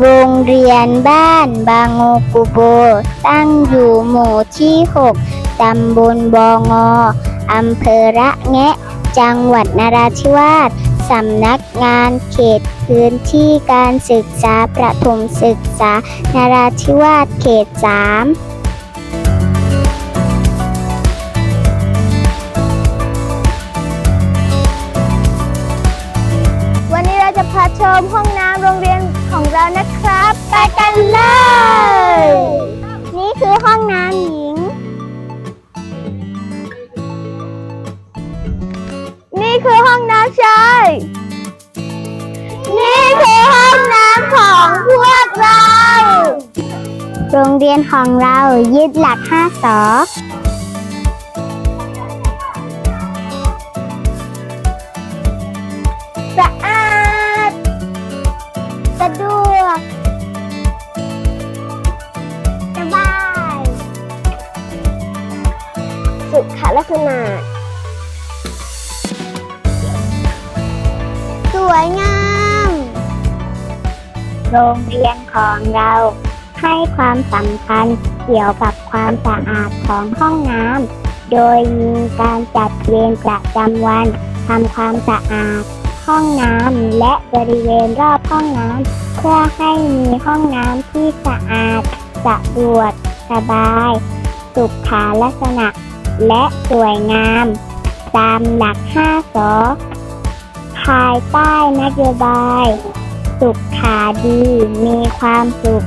โรงเรียนบ้านบางโงกุโบ ตั้งอยู่หมู่ที่ 6 ตำบลบองออำเภอระแงะ จังหวัดนราธิวาสสำนักงานเขตพื้นที่การศึกษาประถมศึกษานราธิวาสเขต3วันนี้เราจะพาชมห้องน้ำโรงเรียน ของเรานะครับ ไปกันเลย นี่คือห้องน้ำหญิง นี่คือห้องน้ำชาย นี่คือห้องน้ำของพวกเรา โรงเรียนของเรายึดหลัก5สอ วกสบาย สุขลักษณะสวยงาม โรงเรียนของเราให้ความสำคัญเกี่ยวกับความสะอาดของห้องน้ำ โดยมีการจัดเวรประจำวันทำความสะอาด ห้องน้ำและบริเวณรอบห้องน้ำเพื่อให้มีห้องน้ำที่สะอาดสะดวกสบาย สุขาลักษณะ และสวยงาม ตามหลัก5สอภายใต้นโยบาย สุขาดีมีความสุข